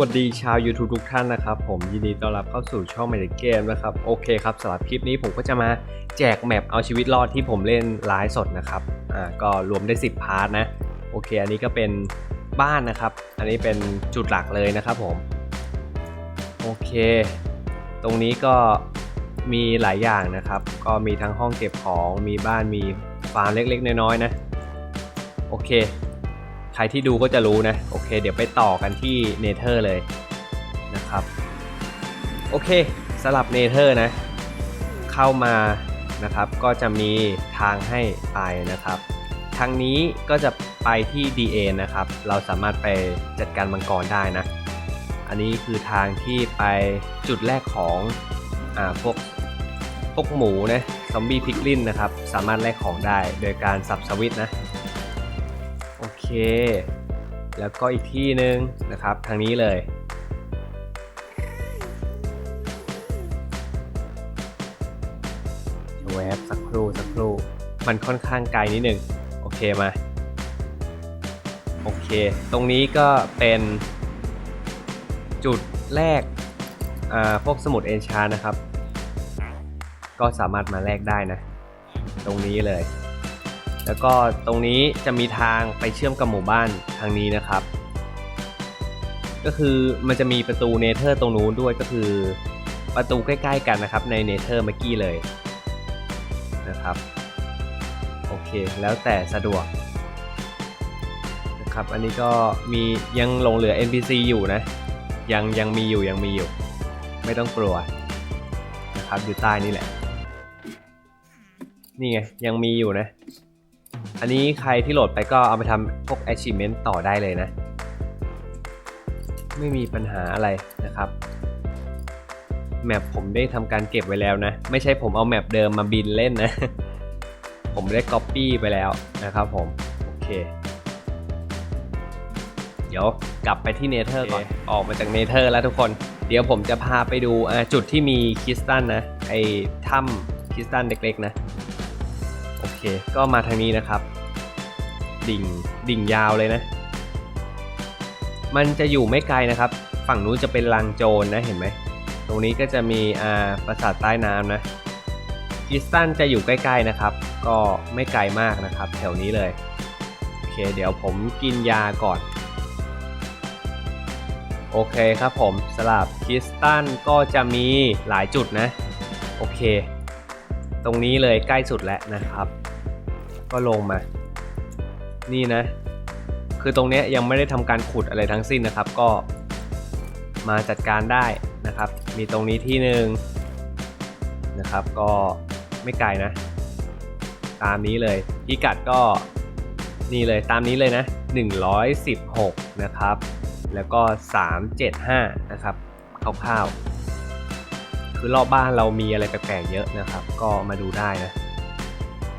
วัสดีชาว YouTube ทุกท่านนะครับผมยินดีต้อนรับเข้าสู่ช่อง m a มเกมนะครับโอเคครับสำหรับคลิปนี้ผมก็จะมาแจกแมปเอาชีวิตรอดที่ผมเล่นไลฟ์สดนะครับอ่าก็รวมได้ 10 พาร์ทนะ โอเค อันนี้ก็เป็นบ้านนะครับ อันนี้เป็นจุดหลักเลยนะครับผมโอเค ตรงนี้ก็มีหลายอย่างนะครับ ก็มีทั้งห้องเก็บของมีบ้านมีฟาร์มเล็กๆ น้อยๆนะโอเค ใครที่ดูก็จะรู้นะ โอเค เดี๋ยวไปต่อกันที่เนเธอร์เลยนะครับ โอเคสลับเนเธอร์นะ เข้ามานะครับก็จะมีทางให้ไปนะครับทางนี้ก็จะไปที่ DA นะครับ เราสามารถไปจัดการมังกรได้นะ อันนี้คือทางที่ไปจุดแรกของอ่าพวกพวกหมูนะซอมบี้พิกลินนะครับ สามารถแลกของได้โดยการสับสวิตนะ เค แล้วก็อีกที่หนึ่งนะครับ ทางนี้เลย แวบสักครู่สักครู่ มันค่อนข้างไกลนิดหนึ่งโอเคมา โอเค ตรงนี้ก็เป็นจุดแรกพวกสมุดเอนชานะครับ ก็สามารถมาแลกได้นะ ตรงนี้เลย แล้วก็ตรงนี้จะมีทางไปเชื่อมกับหมู่บ้านทางนี้นะครับ ก็คือมันจะมีประตูเนเธอร์ตรงนู้นด้วยก็คือประตูใกล้ ๆ กันนะครับในเนเธอร์เมื่อกี้เลยนะครับโอเคแล้วแต่สะดวกนะครับอันนี้ก็มียังหลงเหลือ NPC อยู่นะ ยังยังมีอยู่ยังมีอยู่ ไม่ต้องกลัวนะครับอยู่ใต้นี่แหละนี่ไงยังมีอยู่นะ อันนี้ใครที่โหลดไปก็เอาไปทำพวก achievement ต่อได้เลยนะ ไม่มีปัญหาอะไรนะครับแมปผมได้ทำการเก็บไว้แล้วนะ ไม่ใช่ผมเอาแมปเดิมมาบินเล่นนะ ผมได้ copy ไปแล้วนะครับผม โอเค เดี๋ยวกลับไปที่เนเธอร์ก่อน ออกมาจากเนเธอร์แล้วทุกคน เดี๋ยวผมจะพาไปดูอ่าจุดที่มีคริสตัลนะ ไอ้ถ้ำคริสตัลเล็กๆนะ โอเค ก็มาทางนี้นะครับ ดิ่งดิ่งยาวเลยนะ มันจะอยู่ไม่ไกลนะครับ ฝั่งนู้นจะเป็นลังโจรนะเห็นไหม ตรงนี้ก็จะมีอ่าปราสาทใต้น้ำนะคิสตันจะอยู่ใกล้ๆนะครับ ก็ไม่ไกลมากนะครับ แถวนี้เลยโอเค เดี๋ยวผมกินยาก่อนโอเคครับผมสลับคิสตันก็จะมีหลายจุดนะ โอเค ตรงนี้เลยใกล้สุดแล้วนะครับ ก็ลงมา นี่นะ คือตรงนี้ยยังไม่ได้ทำการขุดอะไรทั้งสิ้นนะครับ ก็มาจัดการได้นะครับ มีตรงนี้ที่หนึ่งนะครับ ก็ไม่ไกลนะ ตามนี้เลยพิกัดก็นี่เลยตามนี้เลยนะ 116 นะครับ แล้วก็ 375 นะครับคร่าวๆ คือรอบบ้านเรามีอะไรแปลกๆเยอะนะครับ ก็มาดูได้นะ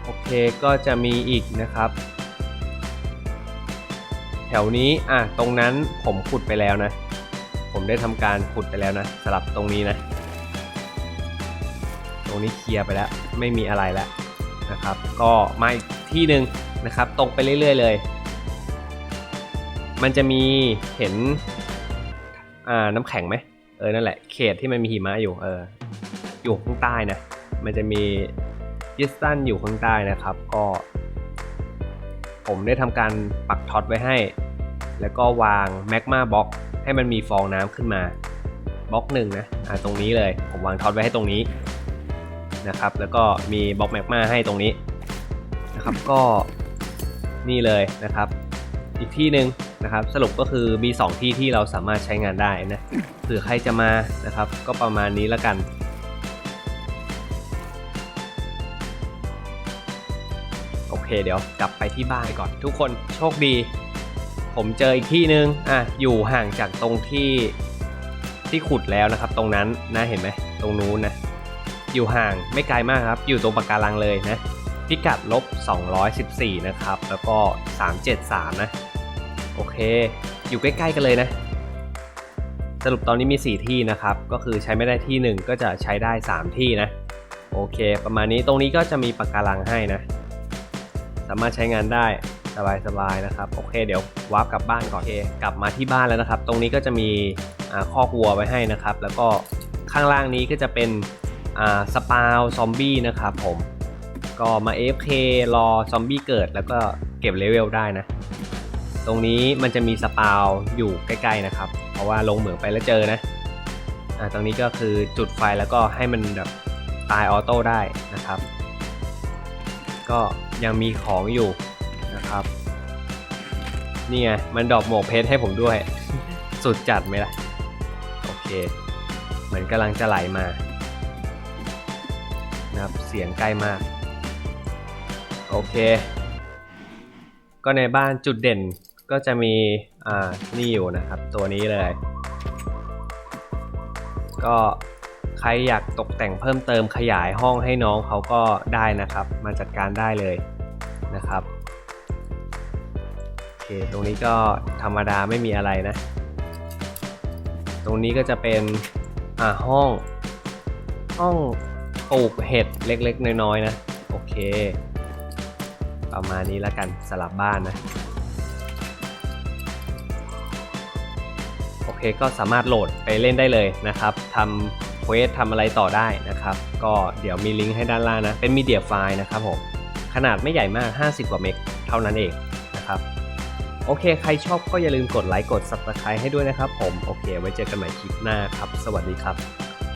โอเคก็จะมีอีกนะครับ แถวนี้อะตรงนั้นผมขุดไปแล้วนะ ผมได้ทำการขุดไปแล้วนะสลับตรงนี้นะ ตรงนี้เคลียร์ไปแล้ว ไม่มีอะไรแล้วนะครับ ก็มาอีกที่หนึ่งนะครับ ตรงไปเรื่อย ๆ เลยมันจะมีเห็นอ่าน้ำแข็งไหม เออนั่นแหละเขตที่มันมีหิมะอยู่เอออยู่ข้างใต้นะมันจะมียิสตันอยู่ข้างใต้นะครับ ก็ ผมได้ทำการปักท็อตไว้ให้ แล้วก็วางแมกมาบล็อกให้มันมีฟองน้ำขึ้นมาบล็อกหนึ่งนะอ่าตรงนี้เลย ผมวางท็อตไว้ให้ตรงนี้นะครับ แล้วก็มีบล็อกแมกมาให้ตรงนี้นะครับก็นี่เลยนะครับ อีกที่หนึ่ง นะครับสรุปก็คือมี 2 ที่ที่เราสามารถใช้งานได้นะเผื่อใครจะมานะครับ ก็ประมาณนี้แล้วกันโอเคเดี๋ยวกลับไปที่บ้านก่อน ทุกคนโชคดี ผมเจออีกที่หนึ่งอะอยู่ห่างจากตรงที่ที่ขุดแล้วนะครับ ตรงนั้นนะเห็นไหมตรงนู้นนะอยู่ห่างไม่ไกลมากครับ อยู่ตรงปะการังเลยนะพิกัดลบ214 นะครับ แล้วก็ 373 นะ โอเค อยู่ใกล้ๆกันเลยนะ สรุปตอนนี้มี 4 ที่นะครับ ก็คือใช้ไม่ได้ที่ 1 ก็จะใช้ได้ 3 ที่นะ โอเค ประมาณนี้ตรงนี้ก็จะมีปะการังให้นะ สามารถใช้งานได้สบายๆนะครับ โอเค เดี๋ยววาร์ปกลับบ้านก่อนโอเคกลับมาที่บ้านแล้วนะครับ ตรงนี้ก็จะมีอ่าคอกวัวไว้ให้นะครับ แล้วก็ข้างล่างนี้ก็จะเป็นสปาวซอมบี้นะครับผม ก็มา AFK รอซอมบี้เกิดแล้วก็เก็บเลเวลได้นะ ตรงนี้มันจะมีสปาวอยู่ใกล้ๆนะครับ เพราะว่าลงเหมืองไปแล้วเจอนะอ่าตรงนี้ก็คือจุดไฟแล้วก็ให้มันแบบตายออโต้ได้นะครับ ก็ยังมีของอยู่นะครับ นี่ไงมันดรอปหมวกเพชรให้ผมด้วย สุดจัดไหมล่ะ โอเค เหมือนกำลังจะไหลมานะครับเสียงใกล้มาก โอเค ก็ในบ้านจุดเด่น ก็จะมีอ่านี่อยู่นะครับ ตัวนี้เลย ก็ใครอยากตกแต่งเพิ่มเติมขยายห้องให้น้องเขาก็ได้นะครับ มาจัดการได้เลยนะครับโอเคตรงนี้ก็ธรรมดาไม่มีอะไรนะ ตรงนี้ก็จะเป็นอ่าห้องห้องปลูกเห็ดเล็กๆ น้อยๆนะ โอเค ประมาณนี้แล้วกันสลับบ้านนะ ก็สามารถโหลดไปเล่นได้เลยนะครับทำเควสทำอะไรต่อได้นะครับ ก็เดี๋ยวมีลิงก์ให้ด้านล่างนะ เป็นมีเดียไฟล์นะครับผม ขนาดไม่ใหญ่มาก 50 กว่าเมกเท่านั้นเองนะครับโอเค ใครชอบก็อย่าลืมกดไลค์ กด Subscribe ให้ด้วยนะครับผม โอเค ไว้เจอกันใหม่คลิปหน้าครับ สวัสดีครับ